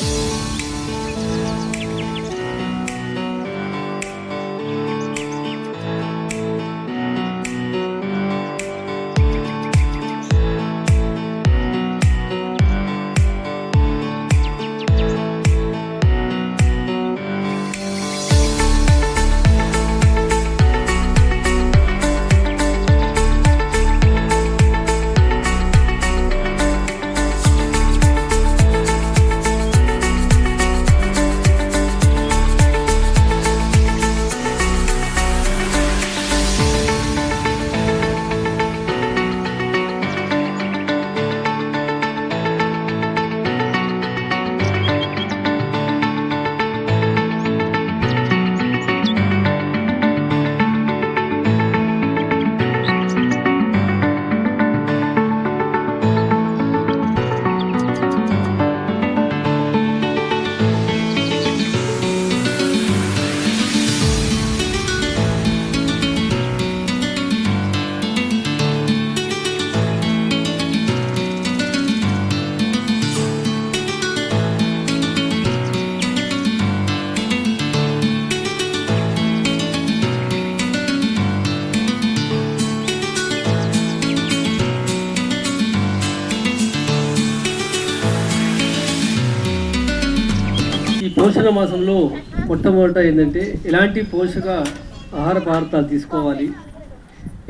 Bye. మాసంలో మొట్టమొదట ఏంటంటే ఎలాంటి పోషక ఆహార పదార్థాలు తీసుకోవాలి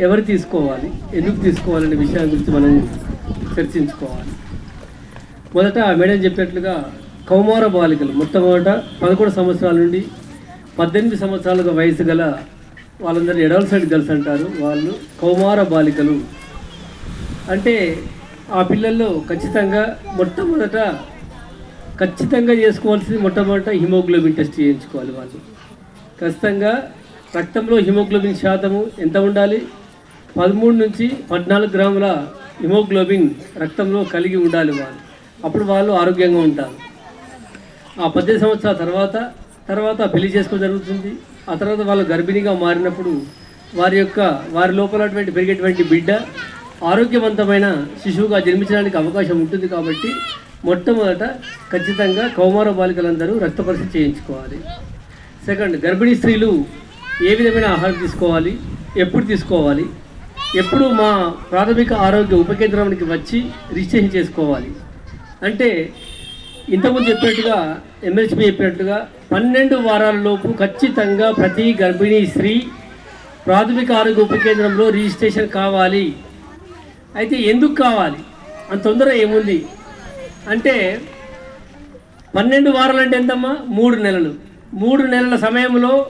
ఎవరు తీసుకోవాలి ఎందుకు తీసుకోవాలనే విషయాల గురించి మనం చర్చించుకోవాలి. మొదట మేడం చెప్పినట్లుగా కౌమార బాలికలు మొట్టమొదట పదకొండు సంవత్సరాల నుండి పద్దెనిమిది సంవత్సరాలుగా వయసు గల వాళ్ళందరినీ ఎడల్సైడ్ గర్ల్స్ అంటారు. వాళ్ళు కౌమార బాలికలు. అంటే ఆ పిల్లల్లో ఖచ్చితంగా మొట్టమొదట ఖచ్చితంగా చేసుకోవాల్సింది మొట్టమొదట హిమోగ్లోబిన్ టెస్ట్ చేయించుకోవాలి వాళ్ళు. ఖచ్చితంగా రక్తంలో హిమోగ్లోబిన్ శాతము ఎంత ఉండాలి? పదమూడు నుంచి పద్నాలుగు గ్రాముల హిమోగ్లోబిన్ రక్తంలో కలిగి ఉండాలి వాళ్ళు. అప్పుడు వాళ్ళు ఆరోగ్యంగా ఉంటారు. ఆ పద్దెనిమిది సంవత్సరాల తర్వాత తర్వాత పెళ్ళి చేసుకోవడం జరుగుతుంది. ఆ తర్వాత వాళ్ళు గర్భిణిగా మారినప్పుడు వారి యొక్క వారి లోపలటువంటి పెరిగేటువంటి బిడ్డ ఆరోగ్యవంతమైన శిశువుగా జన్మించడానికి అవకాశం ఉంటుంది కాబట్టి మొట్టమొదట ఖచ్చితంగా కౌమార బాలికలందరూ రక్త పరీక్ష చేయించుకోవాలి. సెకండ్ గర్భిణీ స్త్రీలు ఏ విధమైన ఆహారం తీసుకోవాలి? ఎప్పుడు తీసుకోవాలి? ఎప్పుడు మా ప్రాథమిక ఆరోగ్య ఉప కేంద్రానికి వచ్చి రిజిస్ట్రేషన్ చేసుకోవాలి? అంటే ఇంతకుముందు చెప్పినట్టుగా ఎమ్మెల్సీ చెప్పినట్టుగా పన్నెండు వారాలలోపు ఖచ్చితంగా ప్రతి గర్భిణీ స్త్రీ ప్రాథమిక ఆరోగ్య ఉప కేంద్రంలో రిజిస్ట్రేషన్ కావాలి. అయితే ఎందుకు కావాలి? అంత తొందర ఏముంది? అంటే పన్నెండు వారాలు అంటే ఎంతమ్మా? మూడు నెలలు. మూడు నెలల సమయంలో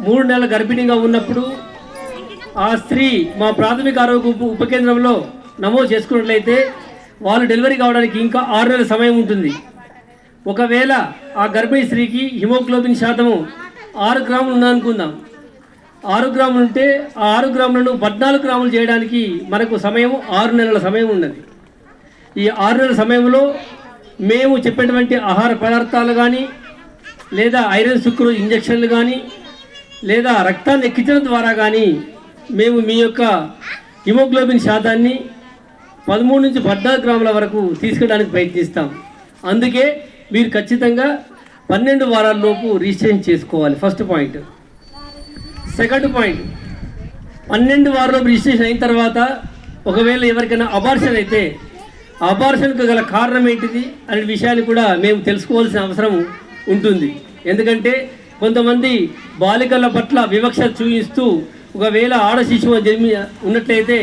మూడు నెలల గర్భిణీగా ఉన్నప్పుడు ఆ స్త్రీ మా ప్రాథమిక ఆరోగ్య ఉప ఉప కేంద్రంలో నమోదు చేసుకున్నట్లయితే వాళ్ళు డెలివరీ కావడానికి ఇంకా ఆరు నెలల సమయం ఉంటుంది. ఒకవేళ ఆ గర్భిణీ స్త్రీకి హిమోగ్లోబిన్ శాతము ఆరు గ్రాములు ఉందనుకుందాం. ఆరు గ్రాములు ఉంటే ఆ ఆరు గ్రాములను పద్నాలుగు గ్రాములు చేయడానికి మనకు సమయం ఆరు నెలల సమయం ఉన్నది. ఈ ఆరు నెలల సమయంలో మేము చెప్పేటువంటి ఆహార పదార్థాలు కానీ లేదా ఐరన్ శుక్రు ఇంజక్షన్లు కానీ లేదా రక్తాన్ని ఎక్కించడం ద్వారా కానీ మేము మీ యొక్క హిమోగ్లోబిన్ శాతాన్ని పదమూడు నుంచి పద్నాలుగు గ్రాముల వరకు తీసుకెళ్ళడానికి ప్రయత్నిస్తాం. అందుకే మీరు ఖచ్చితంగా పన్నెండు వారాల లోపు రిజిస్ట్రేషన్ చేసుకోవాలి. First point. Second point. పన్నెండు వారాలు రిజిస్ట్రేషన్ అయిన తర్వాత ఒకవేళ ఎవరికైనా అబార్షన్ అయితే అబార్షన్కు గల కారణం ఏంటిది అనే విషయాన్ని కూడా మేము తెలుసుకోవాల్సిన అవసరం ఉంటుంది. ఎందుకంటే కొంతమంది బాలికల పట్ల వివక్ష చూపిస్తూ ఒకవేళ ఆడ శిశువు జన్మి ఉన్నట్లయితే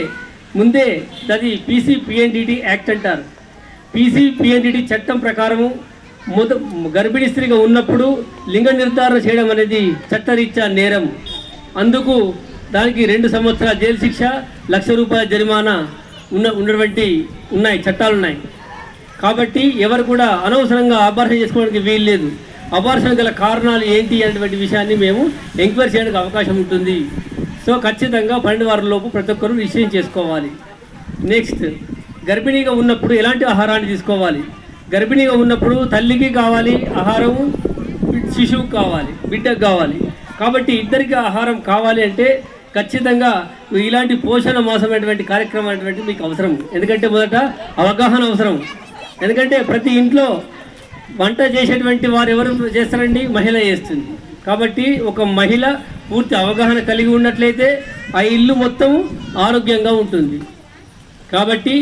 ముందే అది పీసీపిఎన్డిటీ యాక్ట్ అంటారు. పీసీ పిఎన్డిటి చట్టం ప్రకారము మొద గర్భిణీ స్త్రీగా ఉన్నప్పుడు లింగ నిర్ధారణ చేయడం అనేది చట్టరీత్యా నేరం. అందుకు దానికి రెండు సంవత్సరాల జైలు శిక్ష లక్ష రూపాయల జరిమానా ఉన్న ఉన్నటువంటి ఉన్నాయి చట్టాలు ఉన్నాయి. కాబట్టి ఎవరు కూడా అనవసరంగా అబార్షన్ చేసుకోవడానికి వీలు లేదు. అబార్షన్ గల కారణాలు ఏంటి అనేటువంటి విషయాన్ని మేము ఎంక్వైరీ చేయడానికి అవకాశం ఉంటుంది. సో ఖచ్చితంగా పన్నెండు వారాల లోపు ప్రతి ఒక్కరూ నిశ్చయం చేసుకోవాలి. నెక్స్ట్ గర్భిణీగా ఉన్నప్పుడు ఎలాంటి ఆహారాన్ని తీసుకోవాలి? గర్భిణీగా ఉన్నప్పుడు తల్లికి కావాలి ఆహారం శిశువుకి కావాలి బిడ్డకు కావాలి. కాబట్టి ఇద్దరికి ఆహారం కావాలి అంటే ఖచ్చితంగా ఇలాంటి పోషణ మోసమైనటువంటి కార్యక్రమం అనేటువంటి మీకు అవసరం. ఎందుకంటే మొదట అవగాహన అవసరం. ఎందుకంటే ప్రతి ఇంట్లో వంట చేసేటువంటి వారు ఎవరు చేస్తారండి? మహిళ చేస్తుంది. కాబట్టి ఒక మహిళ పూర్తి అవగాహన కలిగి ఉన్నట్లయితే ఆ ఇల్లు మొత్తం ఆరోగ్యంగా ఉంటుంది. కాబట్టి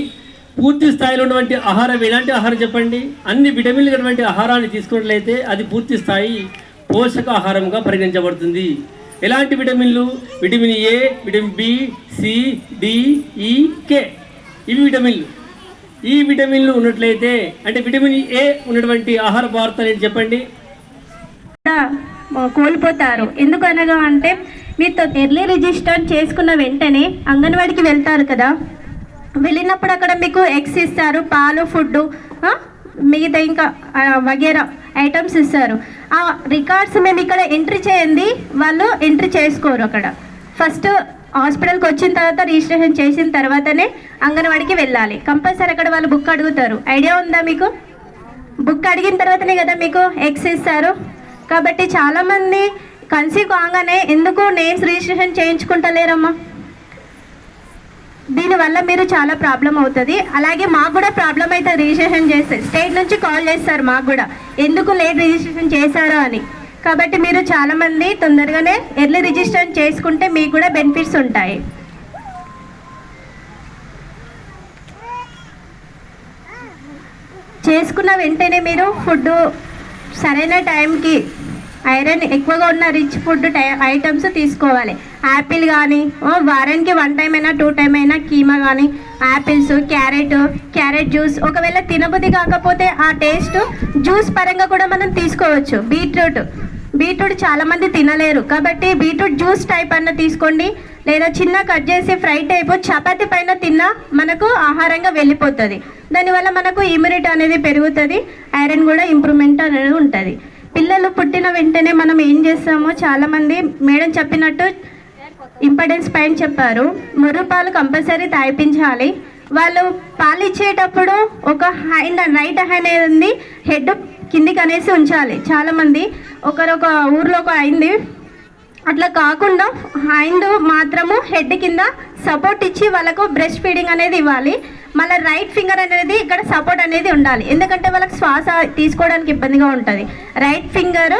పూర్తి స్థాయిలో ఉన్నటువంటి ఆహారం ఎలాంటి ఆహారం చెప్పండి? అన్ని విటమిన్లు ఉన్నటువంటి ఆహారాన్ని తీసుకున్నట్లయితే అది పూర్తి స్థాయి పోషకాహారంగా పరిగణించబడుతుంది. ఎలాంటి విటమిన్లు? Vitamin A vitamin B C D E K. ఇవి విటమిన్లు. ఈ విటమిన్లు ఉన్నట్లయితే అంటే విటమిన్ ఏ ఉన్నటువంటి ఆహార పదార్థాలు ఏంటి చెప్పండి? కోల్పోతారు. ఎందుకనగా అంటే మీతో ఎర్లీ రిజిస్టర్ చేసుకున్న వెంటనే అంగన్వాడికి వెళ్తారు కదా. వెళ్ళినప్పుడు అక్కడ మీకు ఎగ్స్ ఇస్తారు పాలు ఫుడ్ మిగతా ఇంకా వగేరా. ఐటమ్స్ ఇస్తారు. ఆ రికార్డ్స్ మేము ఇక్కడ ఎంట్రీ చేయండి. వాళ్ళు ఎంట్రీ చేసుకోరు అక్కడ. ఫస్ట్ హాస్పిటల్కి వచ్చిన తర్వాత రిజిస్ట్రేషన్ చేసిన తర్వాతనే అంగన్వాడికి వెళ్ళాలి. కంపల్సరీ అక్కడ వాళ్ళు బుక్ అడుగుతారు. ఐడియా ఉందా మీకు? బుక్ అడిగిన తర్వాతనే కదా మీకు ఎక్స్ ఇస్తారు. కాబట్టి చాలామంది కన్సీవ్ కాగానే ఎందుకు నేమ్స్ రిజిస్ట్రేషన్ చేయించుకుంటలేరమ్మా? దీనివల్ల మీరు చాలా ప్రాబ్లం అవుతుంది. అలాగే మాకు కూడా ప్రాబ్లం అయితే రిజిస్ట్రేషన్ చేస్తే స్టేట్ నుంచి కాల్ చేస్తారు మాకు కూడా. ఎందుకు లేట్ రిజిస్ట్రేషన్ చేశారో అని. కాబట్టి మీరు చాలామంది తొందరగానే ఎర్లీ రిజిస్ట్రేషన్ చేసుకుంటే మీకు కూడా బెనిఫిట్స్ ఉంటాయి. చేసుకున్న వెంటనే మీరు ఫుడ్ సరైన టైంకి ఐరన్ ఎక్కువగా ఉన్న రిచ్ ఫుడ్ టై ఐటమ్స్ తీసుకోవాలి. యాపిల్ కానీ వారానికి వన్ టైం అయినా టూ టైం అయినా కీమా కానీ యాపిల్స్ క్యారెట్ క్యారెట్ జ్యూస్ ఒకవేళ తినబుద్ధి కాకపోతే ఆ టేస్ట్ జ్యూస్ పరంగా కూడా మనం తీసుకోవచ్చు. బీట్రూట్. బీట్రూట్ చాలామంది తినలేరు. కాబట్టి బీట్రూట్ జ్యూస్ టైప్ అన్న తీసుకోండి. లేదా చిన్న కట్ చేసి ఫ్రై టైప్ చపాతి పైన తిన్నా మనకు ఆహారంగా వెళ్ళిపోతుంది. దానివల్ల మనకు ఇమ్యూనిటీ అనేది పెరుగుతుంది. ఐరన్ కూడా ఇంప్రూవ్మెంట్ అనేది ఉంటుంది. పిల్లలు పుట్టిన వెంటనే మనం ఏం చేస్తామో చాలామంది మేడం చెప్పినట్టు ఇంపార్టెన్స్ పైన చెప్పారు. మురుగు పాలు కంపల్సరీ తాగిపించాలి వాళ్ళు పాలు ఇచ్చేటప్పుడు ఒక హ్యాండ్ రైట్ హ్యాండ్ అనేది హెడ్ కిందికి అనేసి ఉంచాలి. చాలామంది ఒకరు ఒక ఊర్లో ఒక అయింది అట్లా కాకుండా హ్యాండ్ మాత్రము హెడ్ కింద సపోర్ట్ ఇచ్చి వాళ్ళకు బ్రెస్ట్ ఫీడింగ్ అనేది ఇవ్వాలి. మళ్ళీ రైట్ ఫింగర్ అనేది ఇక్కడ సపోర్ట్ అనేది ఉండాలి. ఎందుకంటే వాళ్ళకి శ్వాస తీసుకోవడానికి ఇబ్బందిగా ఉంటుంది. రైట్ ఫింగర్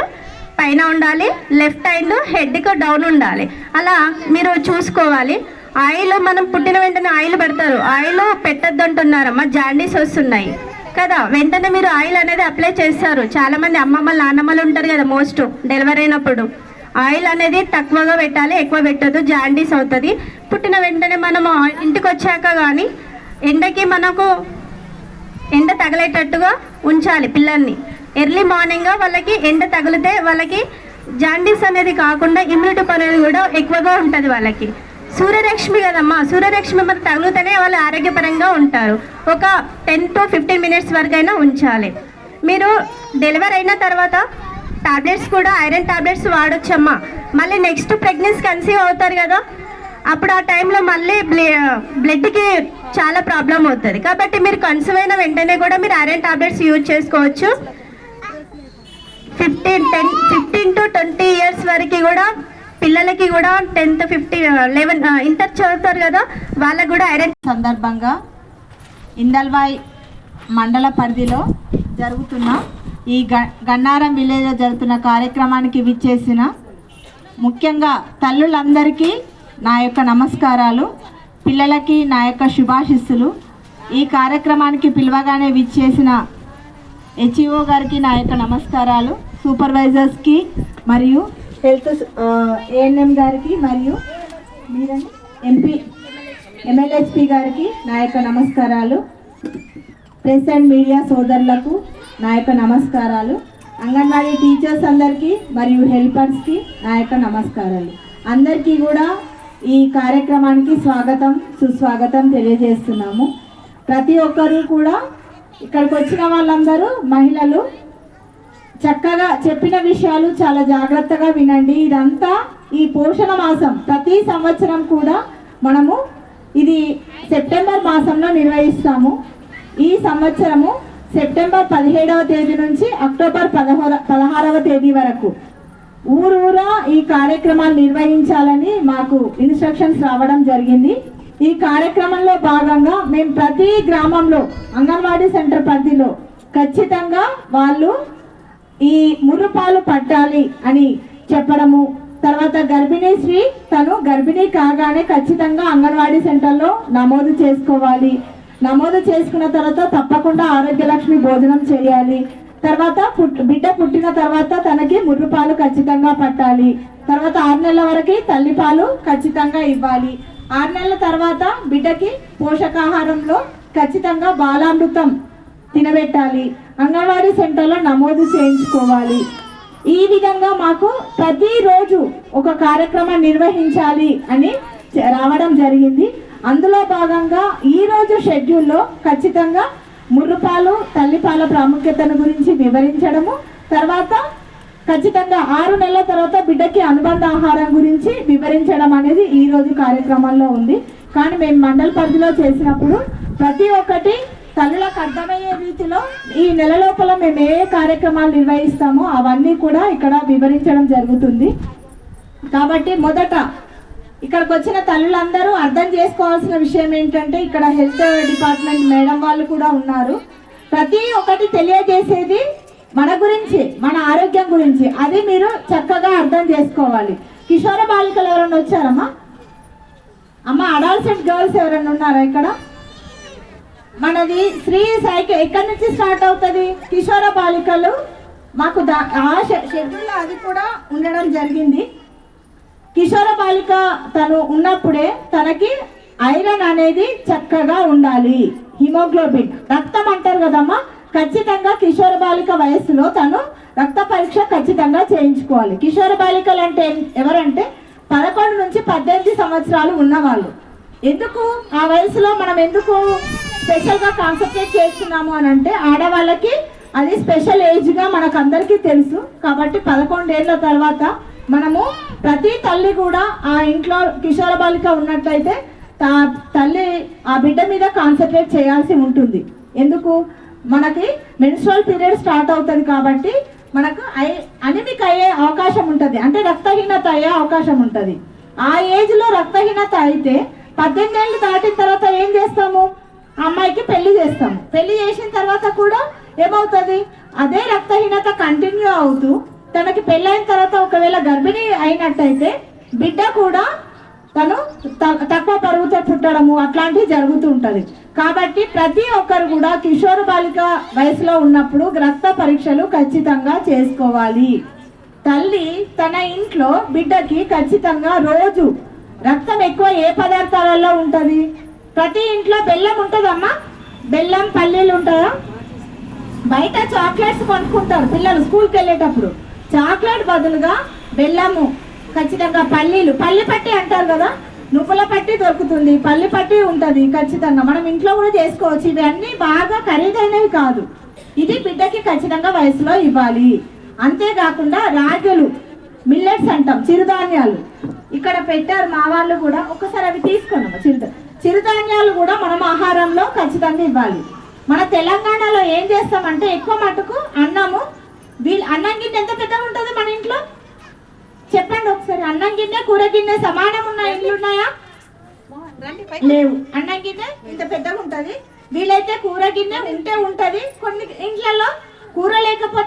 పైన ఉండాలి లెఫ్ట్ హ్యాండ్ హెడ్కి డౌన్ ఉండాలి. అలా మీరు చూసుకోవాలి. ఆయిల్ మనం పుట్టిన వెంటనే ఆయిల్ పెడతారు. ఆయిల్ పెట్టద్దు అంటున్నారమ్మా జాండీస్ వస్తున్నాయి. కదా వెంటనే మీరు ఆయిల్ అనేది అప్లై చేస్తారు. చాలా మంది అమ్మమ్మలు నాన్నమ్మలు ఉంటారు కదా మోస్ట్ డెలివరీ అయినప్పుడు. ఆయిల్ అనేది తక్కువగా పెట్టాలి ఎక్కువ పెట్టద్దు జాండీస్ అవుతుంది. పుట్టిన వెంటనే మనం ఇంటికి వచ్చాక కానీ ఎండకి మనకు ఎండ తగలేటట్టుగా ఉంచాలి పిల్లల్ని. ఎర్లీ మార్నింగ్ వాళ్ళకి ఎండ తగిలితే వాళ్ళకి జాండీస్ అనేది కాకుండా ఇమ్యూనిటీ పనులు కూడా ఎక్కువగా ఉంటుంది వాళ్ళకి. సూర్యరశ్మి కదమ్మా సూర్యరశ్మి మనకు తగులుతేనే వాళ్ళు ఆరోగ్యపరంగా ఉంటారు. ఒక టెన్ టు ఫిఫ్టీన్ మినిట్స్ వరకు అయినా ఉంచాలి. మీరు డెలివరీ అయిన తర్వాత టాబ్లెట్స్ కూడా ఐరన్ టాబ్లెట్స్ వాడొచ్చమ్మా. మళ్ళీ నెక్స్ట్ ప్రెగ్నెన్సీ కన్సీవ్ అవుతారు కదా అప్పుడు ఆ టైంలో మళ్ళీ బ్లే బ్లడ్కి చాలా ప్రాబ్లం అవుతుంది. కాబట్టి మీరు కన్సీవ్ అయిన వెంటనే కూడా మీరు ఐరన్ టాబ్లెట్స్ యూజ్ చేసుకోవచ్చు. Fifteen ten fifteen to twenty years వరకు కూడా పిల్లలకి కూడా టెన్త్ ఫిఫ్టీన్ లెవెన్ ఇంటర్ చదువుతారు కదా వాళ్ళకు కూడా ఐరన్ సందర్భంగా ఇందల్వాయ్ మండల పరిధిలో జరుగుతున్న ఈ గన్నారం విలేజ్లో జరుగుతున్న కార్యక్రమానికి విచ్చేసిన ముఖ్యంగా తల్లులందరికీ నా యొక్క నమస్కారాలు పిల్లలకి నా యొక్క శుభాశిస్సులు. ఈ కార్యక్రమానికి పిలవగానే విచ్చేసిన హెచ్ఈఓ గారికి నా యొక్క నమస్కారాలు. సూపర్వైజర్స్కి మరియు హెల్త్ ఏఎన్ఎం గారికి మరియు మీరండి ఎంపీ ఎమ్మెల్యేహెచ్పి గారికి నా యొక్క నమస్కారాలు. ప్రెస్ అండ్ మీడియా సోదరులకు నా యొక్క నమస్కారాలు. అంగన్వాడీ టీచర్స్ అందరికీ మరియు హెల్పర్స్కి నా యొక్క నమస్కారాలు. అందరికీ కూడా ఈ కార్యక్రమానికి స్వాగతం సుస్వాగతం తెలియజేస్తున్నాము. ప్రతి ఒక్కరూ కూడా ఇక్కడికి వచ్చిన వాళ్ళందరూ మహిళలు చక్కగా చెప్పిన విషయాలు చాలా జాగ్రత్తగా వినండి. ఇదంతా ఈ పోషణ మాసం. ప్రతి సంవత్సరం కూడా మనము ఇది సెప్టెంబర్ మాసంలో నిర్వహిస్తాము. ఈ సంవత్సరము సెప్టెంబర్ పదిహేడవ తేదీ నుంచి అక్టోబర్ పదహార పదహారవ తేదీ వరకు. ఊరూరా ఈ కార్యక్రమాలు నిర్వహించాలని మాకు ఇన్స్ట్రక్షన్స్ రావడం జరిగింది. ఈ కార్యక్రమంలో భాగంగా మేము ప్రతి గ్రామంలో అంగన్వాడీ సెంటర్ పరిధిలో ఖచ్చితంగా వాళ్ళు ఈ ముర్రుపాలు పట్టాలి అని చెప్పడము. తర్వాత గర్భిణీ స్త్రీ తను గర్భిణీ కాగానే ఖచ్చితంగా అంగన్వాడీ సెంటర్లో నమోదు చేసుకోవాలి. నమోదు చేసుకున్న తర్వాత తప్పకుండా ఆరోగ్య లక్ష్మి భోజనం చేయాలి. తర్వాత బిడ్డ పుట్టిన తర్వాత తనకి ముర్రుపాలు ఖచ్చితంగా పట్టాలి. తర్వాత ఆరు నెలల వరకు తల్లిపాలు ఖచ్చితంగా ఇవ్వాలి. ఆరు నెలల తర్వాత బిడ్డకి పోషకాహారంలో ఖచ్చితంగా బాలామృతం తినబెట్టాలి. అంగన్వాడీ సెంటర్లో నమోదు చేయించుకోవాలి. ఈ విధంగా మాకు ప్రతిరోజు ఒక కార్యక్రమం నిర్వహించాలి అని రావడం జరిగింది. అందులో భాగంగా ఈ రోజు షెడ్యూల్లో ఖచ్చితంగా ముర్రుపాలు తల్లిపాల ప్రాముఖ్యతను గురించి వివరించడము తర్వాత ఖచ్చితంగా ఆరు నెలల తర్వాత బిడ్డకి అనుబంధ ఆహారం గురించి వివరించడం అనేది ఈ రోజు కార్యక్రమంలో ఉంది. కానీ మేము మండల పరిధిలో చేసినప్పుడు ప్రతి ఒక్కటి తల్లులకు అర్థమయ్యే రీతిలో ఈ నెల లోపల మేము ఏ కార్యక్రమాలు నిర్వహిస్తామో అవన్నీ కూడా ఇక్కడ వివరించడం జరుగుతుంది. కాబట్టి మొదట ఇక్కడికి వచ్చిన తల్లులందరూ అర్థం చేసుకోవాల్సిన విషయం ఏంటంటే ఇక్కడ హెల్త్ డిపార్ట్మెంట్ మేడం వాళ్ళు కూడా ఉన్నారు. ప్రతి ఒక్కటి తెలియజేసేది మన గురించి మన ఆరోగ్యం గురించి. అది మీరు చక్కగా అర్థం చేసుకోవాలి. కిషోర బాలికలు ఎవరైనా వచ్చారమ్మా? అమ్మ అడాల్సెంట్ గర్ల్స్ ఎవరైనా ఉన్నారా ఇక్కడ? మనది శ్రీ సైకిల్ ఎక్కడి నుంచి స్టార్ట్ అవుతుంది? కిషోర బాలికలు మాకు దా ఆ షెడ్యూల్లో అది కూడా ఉండడం జరిగింది. కిషోర బాలిక తను ఉన్నప్పుడే తనకి ఐరన్ అనేది చక్కగా ఉండాలి. హిమోగ్లోబిన్. రక్తం అంటారు కదమ్మా? ఖచ్చితంగా కిషోర బాలిక వయస్సులో తను రక్త పరీక్ష ఖచ్చితంగా చేయించుకోవాలి. కిషోర బాలికలు అంటే ఎవరంటే పదకొండు నుంచి పద్దెనిమిది సంవత్సరాలు ఉన్నవాళ్ళు. ఎందుకు? ఆ వయసులో మనం ఎందుకు స్పెషల్గా కాన్సన్ట్రేట్ చేస్తున్నాము అని అంటే ఆడవాళ్ళకి అది స్పెషల్ ఏజ్గా మనకు అందరికీ తెలుసు. కాబట్టి పదకొండేళ్ళ తర్వాత మనము ప్రతి తల్లి కూడా ఆ ఇంట్లో కిషోర బాలిక ఉన్నట్లయితే తా- తల్లి ఆ బిడ్డ మీద కాన్సన్ట్రేట్ చేయాల్సి ఉంటుంది. ఎందుకు? మనకి మెన్స్ట్రల్ పీరియడ్ స్టార్ట్ అవుతుంది కాబట్టి మనకు ఐ అనిమిక్ అయ్యే అవకాశం ఉంటుంది. అంటే రక్తహీనత అయ్యే అవకాశం ఉంటుంది. ఆ ఏజ్లో రక్తహీనత అయితే పద్దెనిమిది ఏళ్ళు దాటిన తర్వాత ఏం చేస్తాము? అమ్మాయికి పెళ్ళి చేస్తాము పెళ్ళి చేసిన తర్వాత కూడా ఏమవుతుంది? అదే రక్తహీనత కంటిన్యూ అవుతూ తనకి పెళ్ళైన తర్వాత ఒకవేళ గర్భిణీ అయినట్టయితే బిడ్డ కూడా తను త- తక్కువ పరుగుతో పుట్టడము అట్లాంటివి జరుగుతూ ఉంటుంది. కాబట్టి ప్రతి ఒక్కరు కూడా కిషోర బాలిక వయసులో ఉన్నప్పుడు రక్త పరీక్షలు ఖచ్చితంగా చేసుకోవాలి. తల్లి తన ఇంట్లో బిడ్డకి ఖచ్చితంగా రోజు రక్తం ఎక్కువ ఏ పదార్థాలలో ఉంటుంది? ప్రతి ఇంట్లో బెల్లం ఉంటుందమ్మా? బెల్లం పల్లీలు ఉంటుందా? బయట చాక్లెట్స్ కొనుక్కుంటారు పిల్లలు స్కూల్కి వెళ్ళేటప్పుడు. చాక్లెట్ బదులుగా బెల్లము ఖచ్చితంగా పల్లీలు. పల్లి పట్టి అంటారు కదా? నువ్వుల పట్టి దొరుకుతుంది. పల్లి పట్టి ఉంటుంది ఖచ్చితంగా. మనం ఇంట్లో కూడా చేసుకోవచ్చు. ఇవన్నీ బాగా ఖరీదైనవి కాదు. ఇది బిడ్డకి ఖచ్చితంగా వయసులో ఇవ్వాలి. అంతేకాకుండా రాగులు మిల్లెట్స్ అంటాం చిరుధాన్యాలు. ఇక్కడ పెట్టారు మా వాళ్ళు కూడా. ఒక్కసారి అవి తీసుకున్నాము చిరుధ చిరుధాన్యాలు కూడా మనం ఆహారంలో ఖచ్చితంగా ఇవ్వాలి. మన తెలంగాణలో ఏం చేస్తామంటే ఎక్కువ మటుకు అన్నము వీళ్ళు అన్నం గిన్నె ఎంత పెద్దగా ఉంటుంది మన ఇంట్లో? చెప్పండి ఒకసారి అన్నం గిన్నె కూర గిన్నె సమానం ఉన్న ఇల్లు ఉన్నాయా? లేవు. అన్నం గిన్నె ఇంత పెద్దగా ఉంటుంది. వీలైతే కూర గిన్నె ఉంటే ఉంటుంది. కొన్ని ఇంట్లలో కూర లేకపోతే